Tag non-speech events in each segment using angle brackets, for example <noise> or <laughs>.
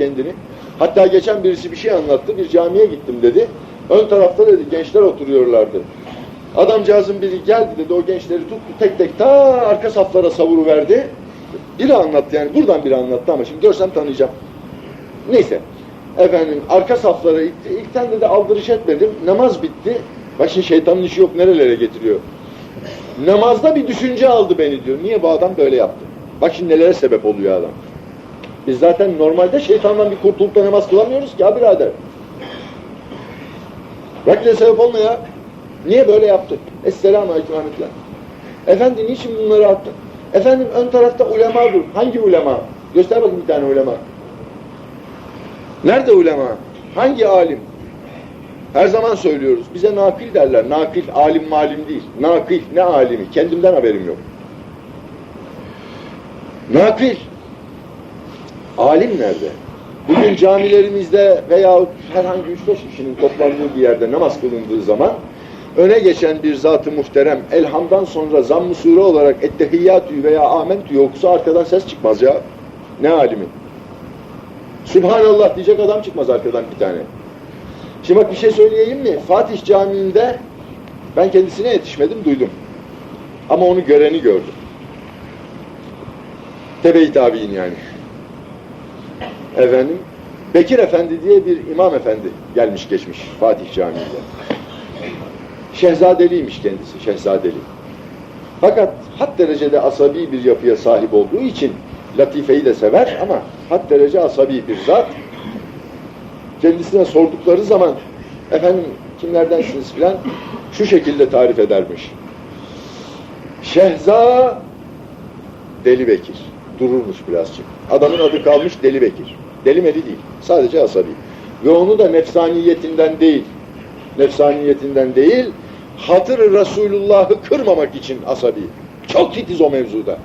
kendini. Hatta geçen birisi bir şey anlattı. Bir camiye gittim dedi. Ön tarafta dedi gençler oturuyorlardı. Adamcağızın biri geldi dedi o gençleri tuttu tek tek ta arka saflara savuruverdi. Biri anlattı yani buradan biri anlattı ama şimdi görsem tanıyacağım. Neyse. Efendim arka saflara ilk, ilkten dedi aldırış etmedim. Namaz bitti. Bak şimdi şeytanın işi yok nerelere getiriyor. Namazda bir düşünce aldı beni diyor. Niye bu adam böyle yaptı? Bak şimdi nelere sebep oluyor adam. Biz zaten normalde şeytandan bir kurtulup da namaz kılamıyoruz ki ha birader. Bak ne sebep olma ya. Niye böyle yaptı? Esselamu aleyküm rahmetullah. Efendi niçin bunları attın? Efendim ön tarafta ulema dur. Hangi ulema? Göster bakayım bir tane ulema. Nerede ulema? Hangi alim? Her zaman söylüyoruz. Bize nakil derler. Nakil, alim malim değil. Nakil, ne alimi? Kendimden haberim yok. Nakil. Alim nerede? Bugün camilerimizde veya herhangi 3-5 kişinin toplandığı bir yerde namaz kılındığı zaman öne geçen bir zat-ı muhterem elhamdan sonra zamm-ı sure olarak ettehiyyatü veya amentü okusa arkadan ses çıkmaz ya. Ne alimi? Subhanallah diyecek adam çıkmaz arkadan bir tane. Şimdi bak bir şey söyleyeyim mi? Fatih Camii'nde ben kendisine yetişmedim, duydum. Ama onu göreni gördüm. Tebe-i yani. Efendim, Bekir Efendi diye bir imam efendi gelmiş geçmiş Fatih Camii'nde. Şehzadeliymiş kendisi, şehzadeli. Fakat had derecede asabi bir yapıya sahip olduğu için latifeyi de sever ama had derece asabi bir zat. Kendisine sordukları zaman efendim kimlerdensiniz filan şu şekilde tarif edermiş. Şehza Deli Bekir. Dururmuş birazcık. Adamın adı kalmış Deli Bekir. Deli meli değil. Sadece asabi. Ve onu da nefsaniyetinden değil. Nefsaniyetinden değil. Hatır Resulullah'ı kırmamak için asabi. Çok titiz o mevzuda.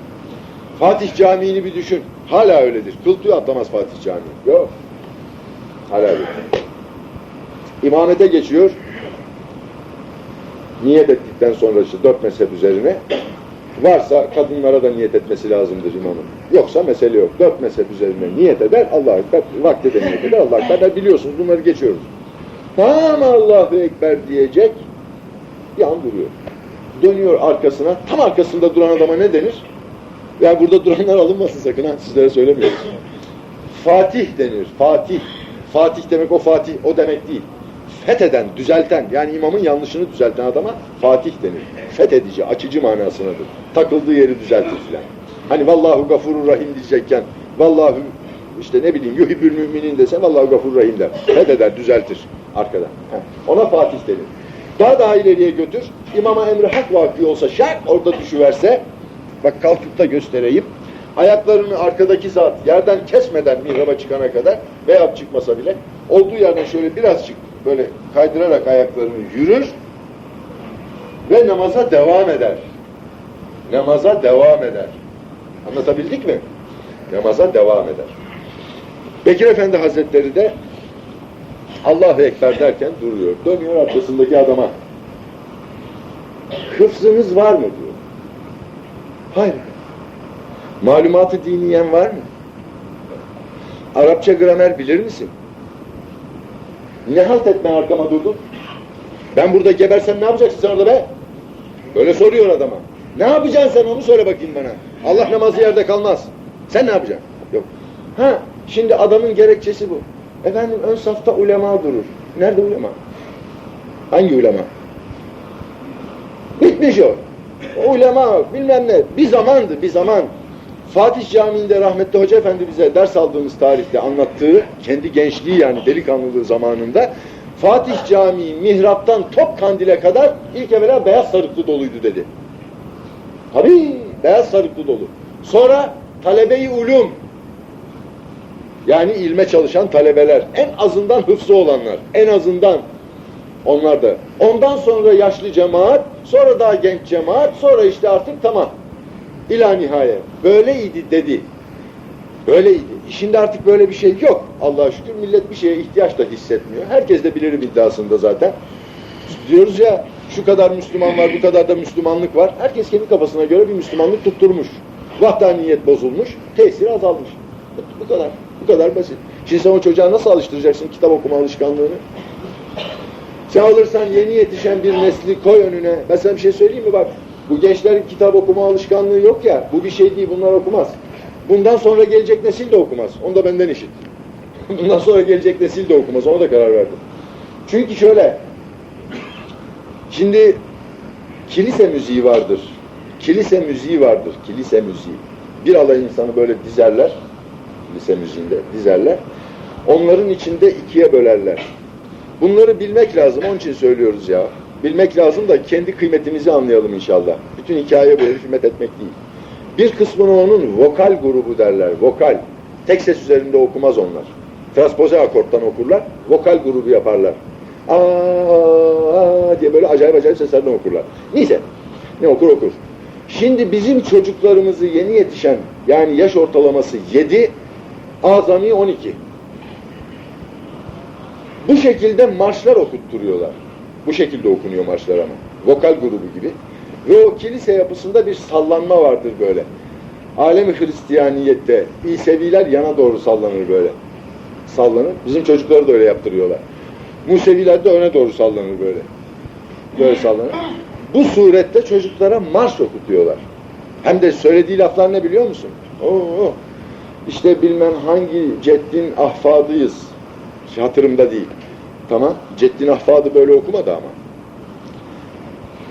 Fatih Camii'ni bir düşün. Hala öyledir. Kıl tüy atlamaz Fatih Camii. Yok. Hala öyle. İmamete geçiyor. Niyet ettikten sonra işte dört mezhep üzerine varsa kadınlara da niyet etmesi lazımdır imamın. Yoksa mesele yok. Dört mezhep üzerine niyet eder. Allah Ekber vakti de niyet eder. Allah Ekber biliyorsunuz bunları geçiyoruz. Tam Allahu Ekber diyecek bir an duruyor. Dönüyor arkasına. Tam arkasında duran adama ne denir? Yani burada duranlar alınmasın sakın ha. Sizlere söylemiyoruz. Fatih denir. Fatih. Fatih demek o Fatih. O demek değil. Fetheden, düzelten, yani imamın yanlışını düzelten adama Fatih denir. Fethedici, açıcı manasındadır. Takıldığı yeri düzeltir filan. Hani vallahu gafurur rahim diyecekken vallahu işte ne bileyim yuhibbül müminin dese vallahu gafurur rahim der. Fetheder, düzeltir arkada. Ona Fatih denir. Daha daha ileriye götür. İmama emri hak vakı olsa şak orada düşüverse bak kalkıp da göstereyim. Ayaklarını arkadaki zat yerden kesmeden mihraba çıkana kadar veya çıkmasa bile olduğu yerden şöyle birazcık böyle kaydırarak ayaklarını yürür ve namaza devam eder. Namaza devam eder. Anlatabildik mi? Namaza devam eder. Bekir Efendi Hazretleri de Allahu Ekber derken duruyor. Dönüyor arkasındaki adama. Hıfzınız var mı diyor. Hayır. Malumatı diniyen var mı? Arapça gramer bilir misin? Ne halt etme arkama durdun? Ben burada gebersem ne yapacaksın sen orada be? Böyle soruyor adama. Ne yapacaksın sen onu söyle bakayım bana. Allah namazı yerde kalmaz. Sen ne yapacaksın? Yok. Ha, şimdi adamın gerekçesi bu. Efendim ön safta ulema durur. Nerede ulema? Hangi ulema? Bitmiş o. O ulema bilmem ne. Bir zamandı, bir zaman. Fatih Camii'nde rahmetli Hoca Efendi bize ders aldığımız tarihte anlattığı, kendi gençliği yani delikanlılığı zamanında Fatih Camii mihraptan top kandile kadar ilk evvela beyaz sarıklı doluydu dedi. Tabii beyaz sarıklı dolu. Sonra talebe-i ulum yani ilme çalışan talebeler en azından hıfzı olanlar en azından onlar da. Ondan sonra yaşlı cemaat, sonra daha genç cemaat, sonra işte artık tamam. İla nihayet. Böyleydi dedi. Böyleydi. Şimdi artık böyle bir şey yok. Allah'a şükür millet bir şeye ihtiyaç da hissetmiyor. Herkes de bilirim iddiasında zaten. Diyoruz ya şu kadar Müslüman var, bu kadar da Müslümanlık var. Herkes kendi kafasına göre bir Müslümanlık tutturmuş. Vahdaniyet bozulmuş, tesir azalmış. Bu kadar. Bu kadar basit. Şimdi sen o çocuğa nasıl alıştıracaksın kitap okuma alışkanlığını? Sen alırsan yeni yetişen bir nesli koy önüne. Ben sana bir şey söyleyeyim mi bak. Bu gençlerin kitap okuma alışkanlığı yok ya. Bu bir şey değil bunlar okumaz. Bundan sonra gelecek nesil de okumaz. Onu da benden işit. <laughs> Bundan sonra gelecek nesil de okumaz. Ona da karar verdim. Çünkü şöyle. Şimdi kilise müziği vardır. Kilise müziği vardır. Kilise müziği. Bir alay insanı böyle dizerler. Kilise müziğinde dizerler. Onların içinde ikiye bölerler. Bunları bilmek lazım. Onun için söylüyoruz ya. Bilmek lazım da kendi kıymetimizi anlayalım inşallah. Bütün hikaye böyle hizmet etmek değil. Bir kısmını onun vokal grubu derler. Vokal. Tek ses üzerinde okumaz onlar. Transpoze akorttan okurlar. Vokal grubu yaparlar. Aa, aa diye böyle acayip acayip seslerden okurlar. Neyse. Ne okur okur. Şimdi bizim çocuklarımızı yeni yetişen yani yaş ortalaması 7, azami 12. Bu şekilde marşlar okutturuyorlar. Bu şekilde okunuyor marşlar ama. Vokal grubu gibi. Ve o kilise yapısında bir sallanma vardır böyle. Alemi Hristiyaniyette İseviler yana doğru sallanır böyle. Sallanır. Bizim çocukları da öyle yaptırıyorlar. Museviler de öne doğru sallanır böyle. Böyle sallanır. Bu surette çocuklara marş okutuyorlar. Hem de söylediği laflar ne biliyor musun? Oo, işte bilmem hangi ceddin ahfadıyız. Hatırımda değil. Tamam. Ceddin ahfadı böyle okumadı ama.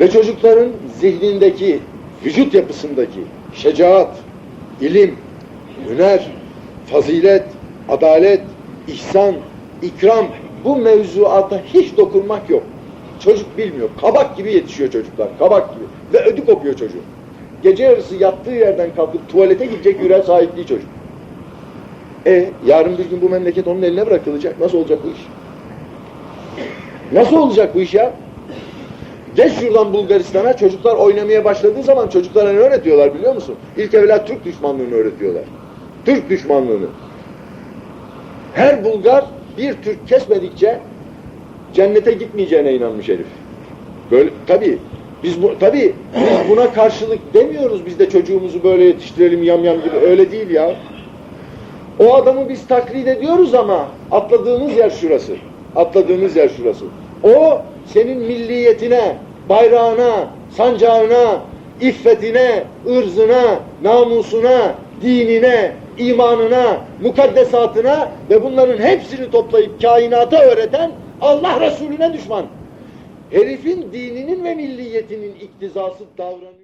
Ve çocukların zihnindeki, vücut yapısındaki şecaat, ilim, hüner, fazilet, adalet, ihsan, ikram bu mevzuata hiç dokunmak yok. Çocuk bilmiyor. Kabak gibi yetişiyor çocuklar. Kabak gibi. Ve ödü kopuyor çocuğun. Gece yarısı yattığı yerden kalkıp tuvalete gidecek yüreğe sahip değil çocuk. E yarın bir gün bu memleket onun eline bırakılacak. Nasıl olacak bu iş? Nasıl olacak bu iş ya? Geç şuradan Bulgaristan'a çocuklar oynamaya başladığı zaman çocuklara ne öğretiyorlar biliyor musun? İlk evvela Türk düşmanlığını öğretiyorlar. Türk düşmanlığını. Her Bulgar bir Türk kesmedikçe cennete gitmeyeceğine inanmış herif. Böyle tabii biz bu tabii biz buna karşılık demiyoruz biz de çocuğumuzu böyle yetiştirelim yamyam gibi öyle değil ya. O adamı biz taklit ediyoruz ama atladığımız yer şurası. Atladığımız yer şurası. O senin milliyetine, bayrağına, sancağına, iffetine, ırzına, namusuna, dinine, imanına, mukaddesatına ve bunların hepsini toplayıp kainata öğreten Allah Resulüne düşman. Herifin dininin ve milliyetinin iktizası davranıyor.